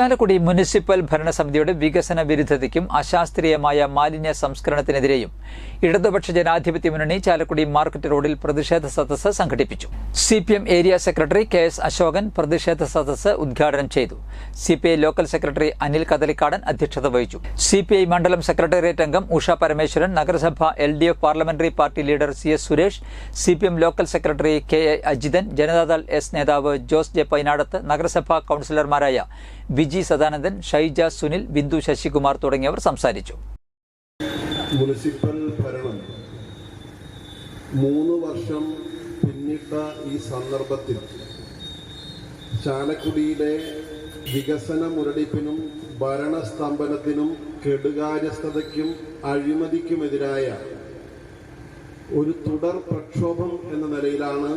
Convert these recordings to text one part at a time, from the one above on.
Chalakudy municipal ഭരണസമിതിയുടെ വികസന വിരുദ്ധതയ്ക്കും അശാസ്ത്രീയമായ മാലിന്യ സംസ്കരണത്തിനെതിരെയും ഇടതുപക്ഷ ജനാധിപത്യ മുന്നണി ചാലക്കുടി മാർക്കറ്റ് റോഡിൽ പ്രതിഷേധ സദസ്സ് സംഘടിപ്പിച്ചു. C P M area secretary K S Ashokan പ്രതിഷേധ സദസ്സ് ഉദ്ഘാടനം ചെയ്തു. C P I local secretary Anil Kadalikkadan അധ്യക്ഷത വഹിച്ചു. സി പി ഐ മണ്ഡലം സെക്രട്ടേറിയറ്റ് അംഗം ഉഷ പരമേശ്വരൻ നഗരസഭ L D F parliamentary party leader C S Suresh C P M local secretary K A Ajithan Janata Dal S നേതാവ് ജോസ് ജെ പൈനാടത്ത് നഗരസഭാ കൌൺസിലർമാരായ വിജി സദാനന്ദൻ ഷൈജ സുനിൽ ബിന്ദു ശശികുമാർ തുടങ്ങിയവർ സംസാരിച്ചു. മുനിസിപ്പൽ ഭരണം മൂന്ന് വർഷം പിന്നിട്ട ഈ സന്ദർഭത്തിൽ ചാലക്കുടിയിലെ വികസന മുരടിപ്പിനും ഭരണസ്തംഭനത്തിനും കെടുകാര്യസ്ഥതയ്ക്കും അഴിമതിക്കുമെതിരായ ഒരു തുടർ പ്രക്ഷോഭം എന്ന നിലയിലാണ്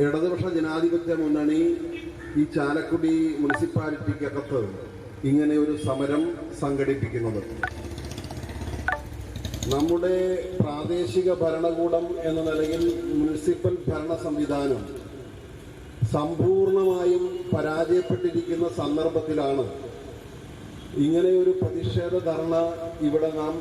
ഇടതുപക്ഷ ജനാധിപത്യ മുന്നണി ഈ ചാലക്കുടി മുനിസിപ്പാലിറ്റിക്കകത്ത് ഇങ്ങനെ ഒരു സമരം സംഘടിപ്പിക്കുന്നത്. നമ്മുടെ പ്രാദേശിക ഭരണകൂടം എന്ന നിലയിൽ മുനിസിപ്പൽ ഭരണ സംവിധാനം സമ്പൂർണമായും പരാജയപ്പെട്ടിരിക്കുന്ന സന്ദർഭത്തിലാണ് ഇങ്ങനെയൊരു പ്രതിഷേധ ധർണ ഇവിടെ നാം